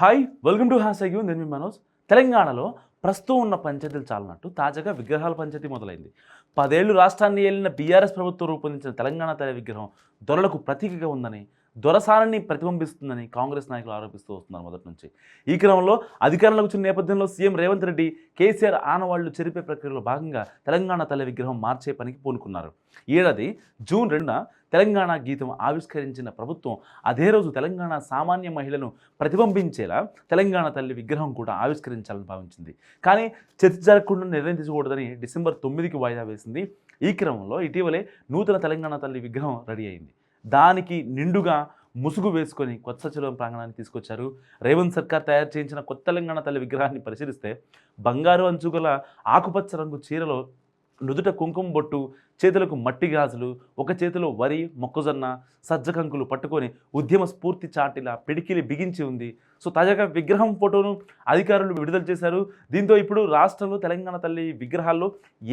Hi welcome to హ్యాస్ ఐగ్యూ నేను మీ మనోజ్. తెలంగాణలో ప్రస్తుతం ఉన్న పంచాయతీలు చాలన్నట్టు తాజాగా విగ్రహాల పంచాయతీ మొదలైంది. పదేళ్ళు రాష్ట్రాన్ని ఏలిన బీఆర్ఎస్ ప్రభుత్వం రూపొందించిన తెలంగాణ తల్లి విగ్రహం దొరలకు ప్రతీకగా ఉందని దొరసానాన్ని ప్రతిబింబిస్తుందని కాంగ్రెస్ నాయకులు ఆరోపిస్తూ వస్తున్నారు మొదటి నుంచి. ఈ క్రమంలో అధికారంలోకి వచ్చిన నేపథ్యంలో సీఎం రేవంత్ రెడ్డి కేసీఆర్ ఆనవాళ్ళు చెరిపే ప్రక్రియలో భాగంగా తెలంగాణ తల్లి విగ్రహం మార్చే పనికి పూనుకున్నారు. ఏడాది జూన్ రెండున తెలంగాణ గీతం ఆవిష్కరించిన ప్రభుత్వం అదే రోజు తెలంగాణ సామాన్య మహిళను ప్రతిబింబించేలా తెలంగాణ తల్లి విగ్రహం కూడా ఆవిష్కరించాలని భావించింది. కానీ చర్చ జరగకుండా నిర్ణయం తీసుకోకూడదని డిసెంబర్ తొమ్మిదికి వాయిదా వేసింది. ఈ క్రమంలో ఇటీవలే నూతన తెలంగాణ తల్లి విగ్రహం రెడీ అయింది. దానికి నిండుగా ముసుగు వేసుకొని కొత్త సచివాలయం ప్రాంగణాన్ని తీసుకొచ్చారు. రేవంత్ సర్కార్ తయారు చేయించిన కొత్త తెలంగాణ తల్లి విగ్రహాన్ని పరిశీలిస్తే బంగారు అంచుగల ఆకుపచ్చ రంగు చీరలో నుదుట కుంకుమ బొట్టు చేతులకు మట్టి గాజులు ఒక చేతిలో వరి మొక్కజొన్న సజ్జ కంకులు పట్టుకొని ఉద్యమ స్ఫూర్తి చాటిలా పిడికిలి బిగించి ఉంది. సో తాజాగా విగ్రహం ఫోటోను అధికారులు విడుదల చేశారు. దీంతో ఇప్పుడు రాష్ట్రంలో తెలంగాణ తల్లి విగ్రహాల్లో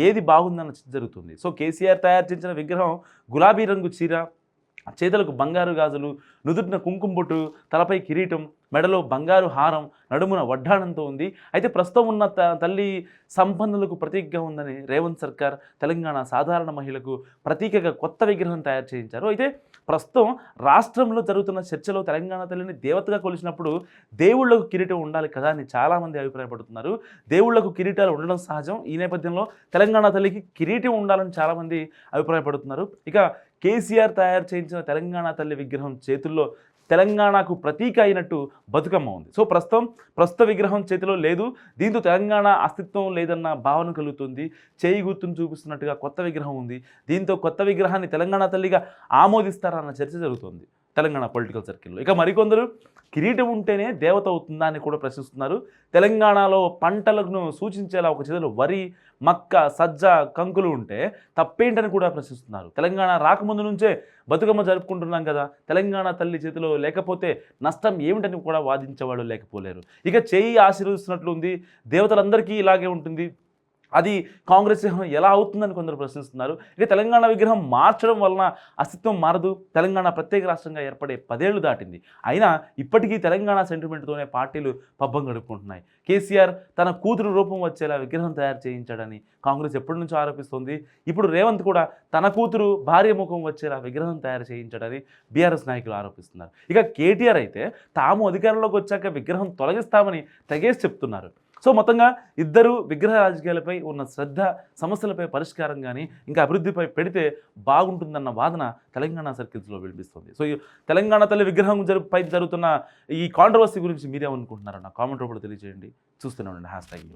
ఏది బాగుందన్న జరుగుతుంది. సో కేసీఆర్ తయారు చేసిన విగ్రహం గులాబీ రంగు చీర చేతులకు బంగారు గాజులు నుదుటిన కుంకుమ బొట్టు తలపై కిరీటం మెడలో బంగారు హారం నడుమున వడ్డాణంతో ఉంది. అయితే ప్రస్తుతం ఉన్న త- తల్లి సంపన్నులకు ప్రతీకగా ఉందని రేవంత్ సర్కార్ తెలంగాణ సాధారణ మహిళకు ప్రతీకగా కొత్త విగ్రహం తయారు చేయించారు. అయితే ప్రస్తుతం రాష్ట్రంలో జరుగుతున్న చర్చలో తెలంగాణ తల్లిని దేవతగా కొలిచినప్పుడు దేవుళ్ళకు కిరీటం ఉండాలి కదా అని చాలామంది అభిప్రాయపడుతున్నారు. దేవుళ్ళకు కిరీటాలు ఉండడం సహజం. ఈ నేపథ్యంలో తెలంగాణ తల్లికి కిరీటం ఉండాలని చాలామంది అభిప్రాయపడుతున్నారు. ఇక కేసీఆర్ తయారు చేయించిన తెలంగాణ తల్లి విగ్రహం చేతుల్లో తెలంగాణకు ప్రతీక అయినట్టు బతుకమ్మ ఉంది. సో ప్రస్తుతం ప్రస్తుత విగ్రహం చేతిలో లేదు. దీంతో తెలంగాణ అస్తిత్వం లేదన్న భావన కలుగుతుంది. చేయి గుర్తును చూపిస్తున్నట్టుగా కొత్త విగ్రహం ఉంది. దీంతో కొత్త విగ్రహాన్ని తెలంగాణ తల్లిగా ఆమోదిస్తారన్న చర్చ జరుగుతుంది. తెలంగాణ పొలిటికల్ సర్కిల్లో ఇక మరికొందరు కిరీటం ఉంటేనే దేవత అవుతుందా అని కూడా ప్రశ్నిస్తున్నారు. తెలంగాణలో పంటలను సూచించేలా ఒక చేతిలో వరి మక్క సజ్జ కంకులు ఉంటే తప్పేంటని కూడా ప్రశ్నిస్తున్నారు. తెలంగాణ రాకముందు నుంచే బతుకమ్మ జరుపుకుంటున్నాం కదా తెలంగాణ తల్లి చేతిలో లేకపోతే నష్టం ఏమిటని కూడా వాదించేవాళ్ళు లేకపోలేరు. ఇక చేయి ఆశీర్వదిస్తున్నట్లు ఉంది దేవతలందరికీ ఇలాగే ఉంటుంది. అది కాంగ్రెస్ విగ్రహం ఎలా అవుతుందని కొందరు ప్రశ్నిస్తున్నారు. ఇక తెలంగాణ విగ్రహం మార్చడం వలన అస్తిత్వం మారదు. తెలంగాణ ప్రత్యేక రాష్ట్రంగా ఏర్పడే పదేళ్ళు దాటింది. అయినా ఇప్పటికీ తెలంగాణ సెంటిమెంట్తోనే పార్టీలు పబ్బం గడుపుకుంటున్నాయి. కేసీఆర్ తన కూతురు రూపం వచ్చేలా విగ్రహం తయారు చేయించాడని కాంగ్రెస్ ఎప్పటి నుంచో ఆరోపిస్తోంది. ఇప్పుడు రేవంత్ కూడా తన కూతురు భార్య ముఖం వచ్చేలా విగ్రహం తయారు చేయించాడని బీఆర్ఎస్ నాయకులు ఆరోపిస్తున్నారు. ఇక కేటీఆర్ అయితే తాము అధికారంలోకి వచ్చాక విగ్రహం తొలగిస్తామని తెగేసి చెప్తున్నారు. సో మొత్తంగా ఇద్దరు విగ్రహ రాజకీయాలపై ఉన్న శ్రద్ధ సమస్యలపై పరిష్కారం కానీ ఇంకా అభివృద్ధిపై పెడితే బాగుంటుందన్న వాదన తెలంగాణ సర్కిల్స్లో వినిపిస్తుంది. సో ఈ తెలంగాణ తల్లి విగ్రహం జరుపు పై జరుగుతున్న ఈ కాంట్రవర్సీ గురించి మీరేమనుకుంటున్నారో నా కామెంట్ రూపంలో తెలియజేయండి. చూస్తూనే ఉండండి. Hash tag